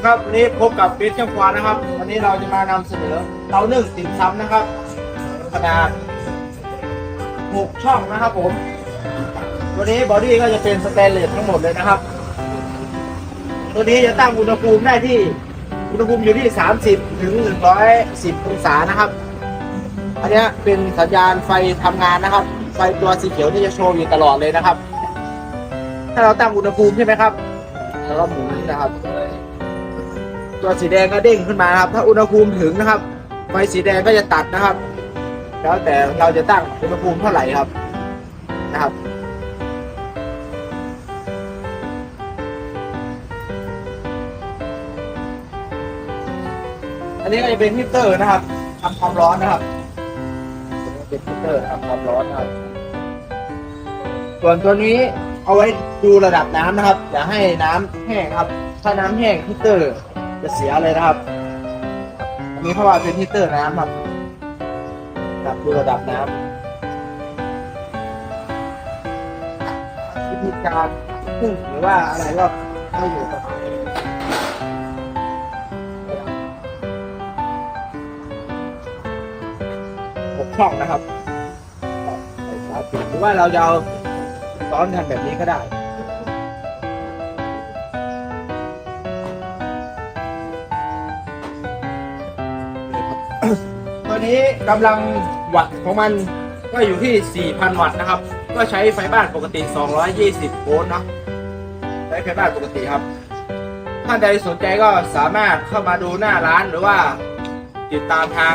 ดีครับวันนี้พบกับเบสเจ้าควานนะครับ วันนี้เราจะมานำเสนอเตานึ่งติ่มซำนะครับ ขนาด 6 ช่องนะครับผม ตัวนี้บอดี้ก็จะเป็นสแตนเลสทั้งหมดเลยนะครับ ตัวนี้จะตั้งอุณหภูมิได้ที่อุณหภูมิอยู่ที่ 30 ถึง 110 องศานะครับ อันนี้เป็นสัญญาณไฟทำงานนะครับ ไฟตัวสีเขียวที่จะโชว์อยู่ตลอดเลยนะครับ ถ้าเราตั้งอุณหภูมิใช่ไหมครับแล้วก็หมุนนะครับ ตัวสีแดงก็เด้งขึ้นมานะครับ ถ้าอุณหภูมิถึงนะครับ ไฟสีแดงก็จะตัดนะครับ แล้วแต่เราจะตั้งอุณหภูมิเท่าไหร่ครับนะครับอันนี้ก็จะเป็นฮีตเตอร์นะครับทำความร้อนนะครับเป็นฮีตเตอร์ทำความร้อนนะครับ ส่วนตัวนี้เอาไว้ดูระดับน้ำนะครับ อย่าให้น้ำแห้งครับ ถ้าน้ำแห้งฮีตเตอร์ จะเสียเลยนะครับ อันนี้เพราะว่าเป็นฮีเตอร์น้ำครับจับดูระดับน้ำวิธีการนึ่งหรือว่าอะไรก็ไม่อยู่กับหกช่องนะครับใส่ฝาปิดหรือว่าเราจะเอาซ้อนกันแบบนี้ก็ได้ นี้กำลังวัตต์ของมันก็อยู่ที่ 4,000 วัตต์นะครับ ก็ใช้ไฟบ้านปกติ 220 โวลต์เนาะใช้ไฟบ้านปกติครับ ท่านใดสนใจก็สามารถเข้ามาดูหน้าร้านหรือว่าติดตามทาง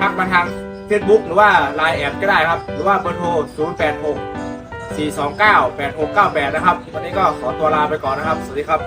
ทักมาทาง Facebook หรือว่า Line แอดก็ได้ครับ หรือว่าเบอร์โทร 086 429 8698 นะครับ วันนี้ก็ขอตัวลาไปก่อนนะครับ สวัสดีครับ